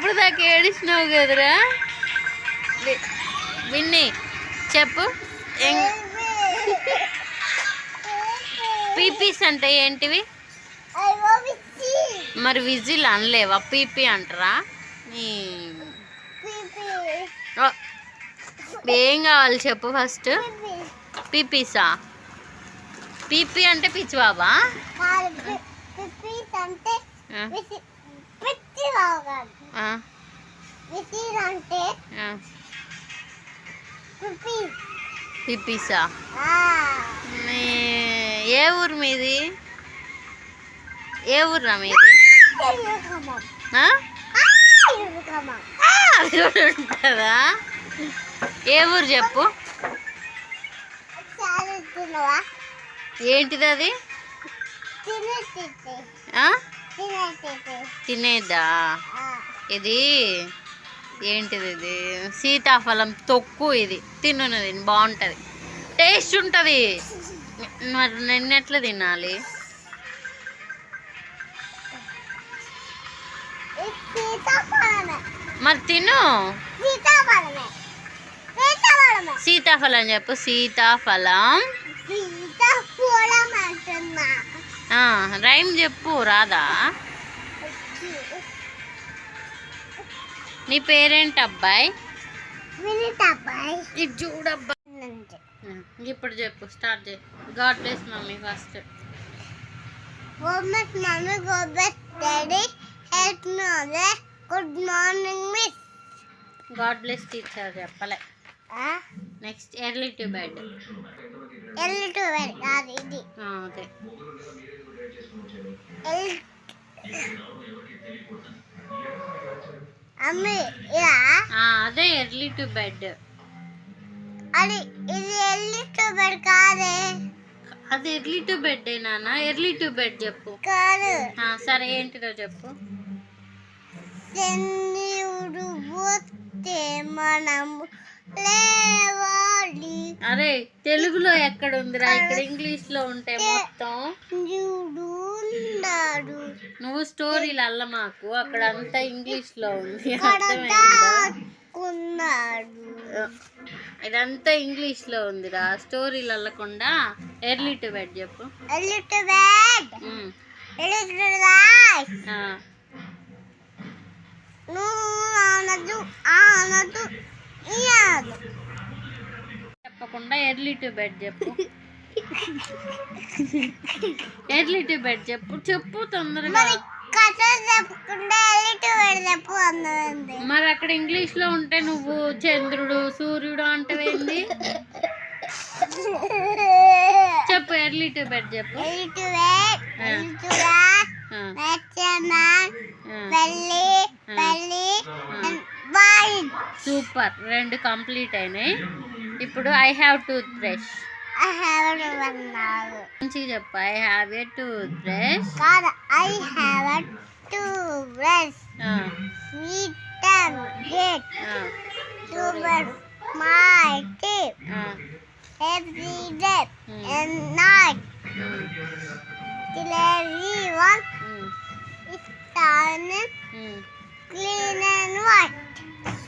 ఇప్పుడు దాకా ఏడిసినావు కదరా? విన్ని చెప్పు. పీపీస్ అంటే ఏంటివి? మరి విజిల్ అనలేవా? పీపీ అంటారా? ఏం కావాలి చెప్పు ఫస్ట్? పీపీసా? పీపీ అంటే పిచ్చి బాబా అంటే ఆ, పిచ్చి కావాలి ఆ, విసిల్ అంటే ఆ. పిప్పి పీపీసా మీ- ఏ ఊరు మీది? ఏ ఊర్రా మీది? ఉంటుందా ఏ ఊరు చెప్పు? ఏంటిది అది? తినేసి ఆ? తినేసి తినేదా? ఇది ఏంటిది ఇది? సీతాఫలం తొక్కు ఇది. తిన్నది బాగుంటుంది. టేస్ట్ ఉంటుంది. మరి నిన్న ఎట్లా తినాలి? మరి తిను. సీతాఫలం చెప్పు సీతాఫలం. రైమ్ చెప్పు రాదా? నీ పేరేంటి అబ్బాయి? ఇది చూడబ్బా ఇప్పుడు చెప్పు స్టార్ట్ చేయి. God bless mummy first. గోమెట్ mummy గోమెట్ డాడీ హెల్ప్ మీ అదే good morning miss god bless teacher చెప్పలే. Next early to bed. ఎల్లి టు అది ఇది. అదే. ఎల్ అమ్మి ఇలా ఆ, అదే ఎర్లీ టు బెడ్. అది ఇది ఎల్లి టు బెడ్ కాదే? అది ఎర్లీ టు బెడ్ నాన్న? ఎర్లీ టు బెడ్ చెప్పు. కాదు. సరే ఏంటిదో చెప్పు. శనివుడు పోతే లేవాలి అరే తెలుగులో ఎక్కడ ఉందిరా ఇక్కడ ఇంగ్లీష్లో ఉంటే మొత్తం. నువ్వు స్టోరీలు అల్ల మాకు. అక్కడ అంతా ఇంగ్లీష్లో ఉంది ఇదంతా ఇంగ్లీష్లో ఉందిరా. స్టోరీలు అల్లకుండా ఎర్లీ టు బెడ్ చెప్పు ఎల్లి టు బెడ్ ఎల్లి టు చెప్పకుండా ఎర్లీ టు బెడ్ చెప్పు. ఎర్లీ టు బెడ్ చెప్పు. చెప్పు తొందరగా. మరి అక్కడ ఇంగ్లీష్లో ఉంటే నువ్వు చంద్రుడు సూర్యుడు అంటవేంది చెప్పు ఎర్లీ టు బెడ్ చెప్పు. బెడ్ ఎల్లి టు లైఫ్ ఆ, బ్యాట్స్మెన్ ఆ. పెళ్ళి పెళ్ళి బాయ్ సూపర్ రెండు కంప్లీట్ అయినాయి. ఇప్పుడు I have tooth brush have అన్నారు మంచిగా చెప్పు. I have a tooth brush కాదు I have to brush sweet get to brush my teeth every day Hmm. and night. Till everyone is done. Clean and white.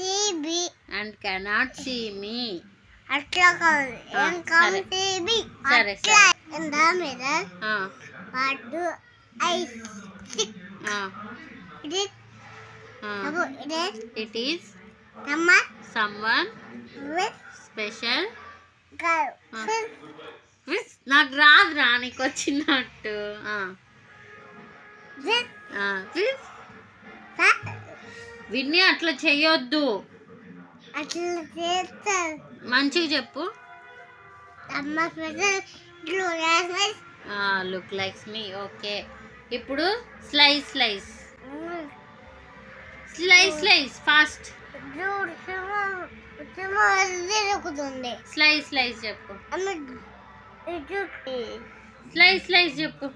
see me and cannot see me అట్లా కాదు come సరే. see me సరే, అట్లా in the middle what do I see it is అప్పుడు it is it is number some one with special girl Ah. with నాకు రాదురా నీకు వచ్చినట్టు this. that విన్ని అట్లా చెయ్యొద్దు. అట్లా చేస్తారు. మంచిగా చెప్పు. అమ్మ లుక్ లైక్స్ మీ ఓకే ఇప్పుడు slice slice slice slice fast slice slice చెప్పు. స్లైస్ స్లైస్ చెప్పు.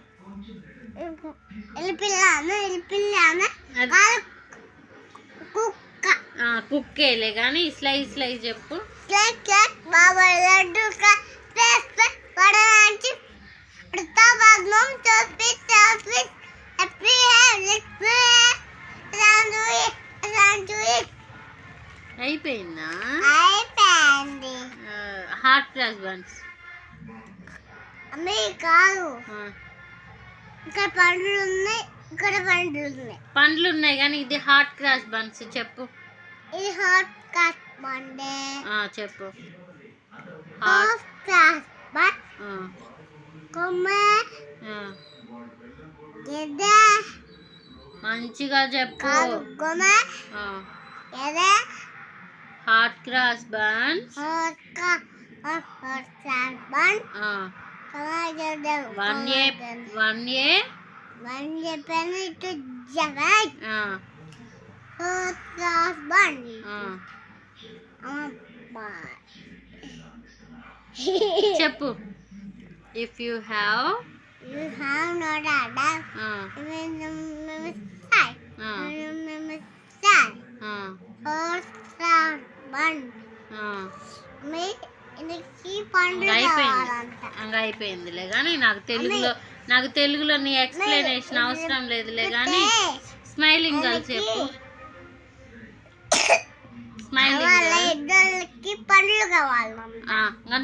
అది- కాదు కుక్క. కుక్కేలే కానీ స్లైస్ స్లైస్ చెప్పు. ప్లేస్ ప్లేస్ అయిపోయిందా? అయిపోయింది. Hot cross buns. అమ్మే కాదు. ఇక్కడ పండ్లు ఉన్నాయి. ఇక్కడ పండ్లు ఉన్నాయి పండ్లు ఉన్నాయి కానీ ఇది హార్ట్ క్రాస్ బన్స్ చెప్పు. ఇది హాట్ కాట్ మండే ఆ, చెప్పు. హార్ట్ హాట్ క్లాస్ బట్ ఆ, కొమ్మ. ఆ. గెద్ద మంచిగా చెప్పు. కాదు కొమ్మ. ఆ, గెద్ద హార్ట్ క్రాస్ బన్స్. హాట్ కా హాట్ క్లాస్ బట్ ఆ, కొమ్మ గెద్ద వన్ ఏ వన్ ఏ. చెప్పాను ఇటు జగన్ ఆ, హాట్ క్లాస్ బట్ ఆ. అమ్మా చెప్పు. If you have the. The one. మీ ఇది పండు అయిపోయింది. అయిపోయిందిలే కానీ నాకు తెలుగులో నాకు తెలుగులో నీ ఎక్స్ప్లెనేషన్ అవసరం లేదులే కానీ స్మైలింగ్ గర్ల్ చెప్పు. స్మైలింగ్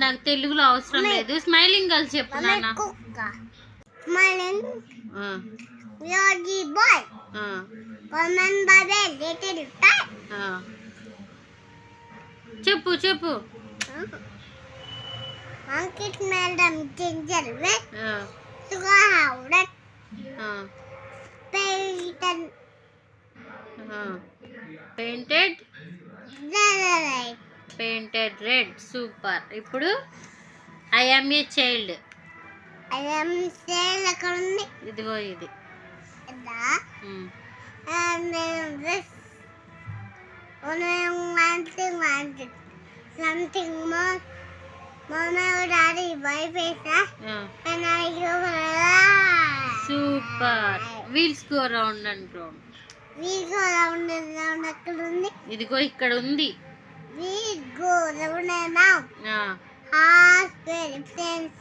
నాకు తెలుగులో అవసరం లేదు. స్మైలింగ్ గర్ల్ చెప్పు నాన్న. Smiling boy. చెప్పు చెప్పు. Ankit madam ginger way 嗯。Painted. Red. Painted red. Super. Painted red super ఇప్పుడు ఐ ఆమ్ ఏ చైల్డ్ అదేం సేల్ అక్కడ ఉంది ఇదిగో ఇది కదా something And super. Wheels go around అంటుంది అక్కడ ఉంది? ఇదిగో ఇక్కడ ఉంది. వీల్ గో నా హార్స్ వెల్ ప్లేస్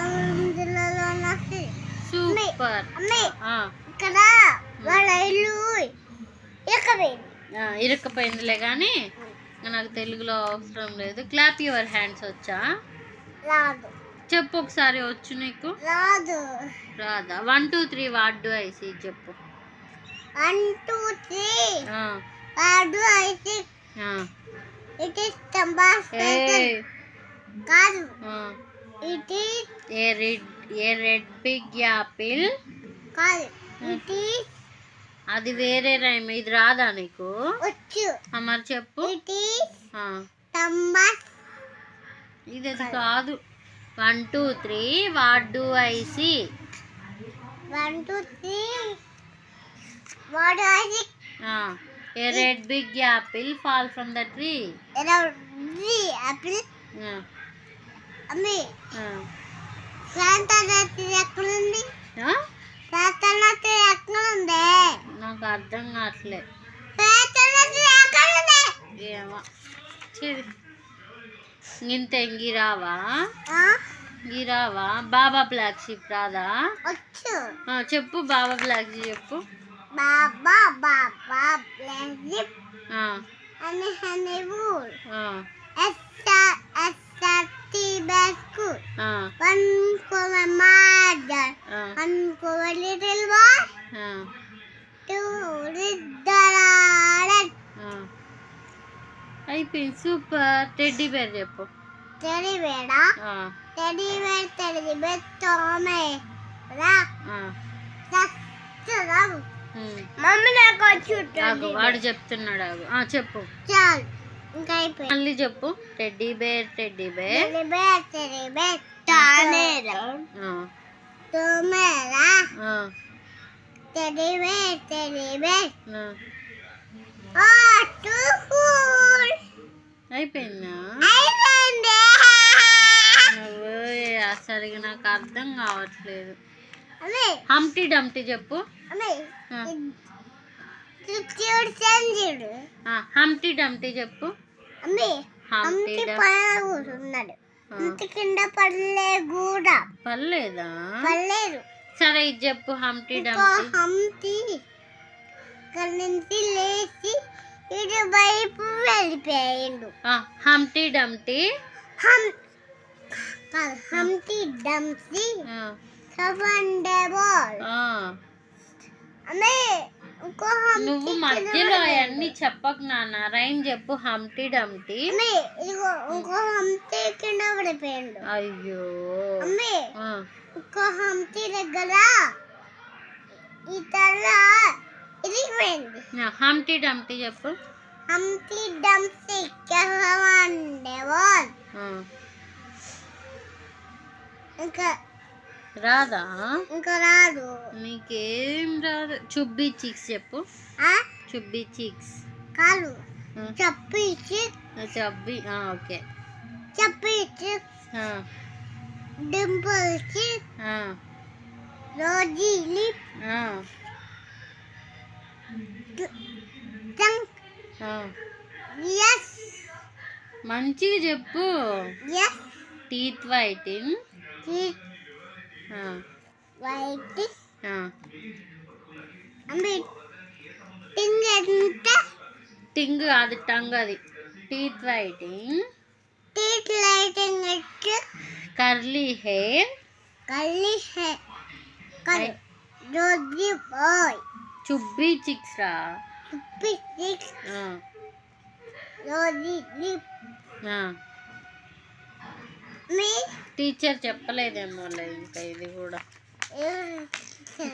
అందులో నాకు సూపర్. ఇక్కడ వాళ్ళ ఇల్లు ఎక్కడ ఇరుక్కుపోయిందిలే కానీ నాకు తెలుగులో అవసరం లేదు. క్లాప్ యువర్ హ్యాండ్స్ వచ్చా? చెప్పు ఒకసారి వచ్చు నీకు? రాదు. రాదా? One two three what do I see చెప్పు. వన్ టూ త్రీ అయితే ఆ. ఇట్ ఇస్ కాదు. It is a red a red big apple కాదు. ఇట్ ఈస్ అది వేరే రైమ్ ఇది రాదా నీకు? మరి చెప్పు. ఇది అది కాదు. One two three what do I see one two three వాడు అయితే a red big apple fall from the tree apple అమ్మి శాంతనాథి నాకు అర్థం కావట్లే. శాంతనాథి ఎక్కడుంది ఏమో. చెవి ఇంత గిరావా ఆ? గిరావా బాబా బ్లాక్ షిప్ రాదా చెప్పు బాబా బ్లాక్ షిప్ చెప్పు. బాబా బాబా ఆ, అని హనీ బూల్ ఆ, ఎస్తా ఎస్తా టీ బెస్కు ఆ, వన్ ఫర్ మై మదర్ ఆ, వన్ ఫర్ లిటిల్ బాయ్ ఆ, టూ రిద్దరాడన్ ఆ. అయిపోయింది సూపర్ టెడ్డీ బేర్ చెప్పు టెడి వేడా ఆ, టెడి వేర్ టెడి బేర్ తోమే రా ఆ, సస్తరం ఉమ్. మమ్మీ నాకు ఆగు, చుట్టూ వాడు చెప్తున్నాడు ఆగు. ఆ, చెప్పు చాలు ఇంకా అయిపోయింది. మళ్ళీ చెప్పు. Teddy bear teddy bear teddy bear teddy bear తానేరా ఆ, తోమేరా. ఆ, టెడీ బేర్ టెడీ బేర్ ఆ, ఆ టు కూల్ అయిపోయిందా? అయిపోయింది. నువ్వు నాకు అర్థం కావట్లేదు. హంప్టీ డంప్టీ చెప్పు. హంప్టీ డంప్టీ చెప్పు. హంప్టీ డం- కూర్చున్నాడు అంత కింద పడలే కూడా పర్లేదా పడలేదు. సరే ఇది చెప్పు హంప్టీ హంతి ఇక్కడ నుంచి లేచి ఇటు వైపు వెళ్ళిపోయిండు హంప్టీ డంప్టీ హం హంతి డంసి ఆ, సబండే బాల్. అమ్మే నువ్వు మధ్యలో అవన్నీ చెప్పకు నాన్న. రైమ్ చెప్పు డంప్టీ అమ్మే ఇదిగో ఇంకో హంతి కింద పడిపోయిండు అయ్యో. ఇంకో హంతి దగ్గర తల ఇరిగిపోయింది. ఆ, హంప్టీ డంప్టీ చెప్పు. డంసి సబండే బాల్ ఆ, ఇంకా రాదా? ఇంకా రాదు. నీకేం రాదు? చుబ్బీ చిక్స్ చెప్పు. ఆ? Chubby cheeks. కాదు. ఆ, చప్పించి చబ్బీ. ఓకే. డింపుల్స్ ఆ, రోజీలు ఆ, జంక్. ఆ. ఎస్ మంచిగా చెప్పు. ఎస్ టీత్ వైటింగ్ వైట్ టింగ్ ఎంత? టింగ్ అది టంగ్ అది. టీత్ వైటింగ్ టీట్ లైటింగ్ కర్లీ హెయిర్ కళ్ళి హే కల్ రోజీ బాయ్ చుబ్బీ చిక్స్ రా. సిక్స్ ఆ, రోజీ లిప్ టీచర్ చెప్పలేదేమో ఇంకా ఇది కూడా.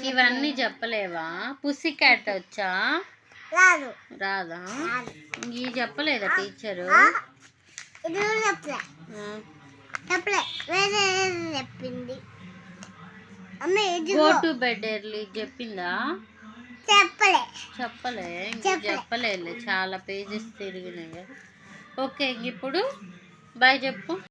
ఇవన్నీ చెప్పలేవా? పుసి క్యాట్ వచ్చా? రాదు. ఇవి చెప్పలేదా టీచరు? చెప్పింది? అమ్మ ఇది గో టు బెడ్ ఎర్లీ చెప్పిందా? చెప్పలే. చెప్పలే. చెప్పలేదులే చాలా పేజెస్ తిరిగినాయి. ఓకే ఇప్పుడు? బాయ్ చెప్పు.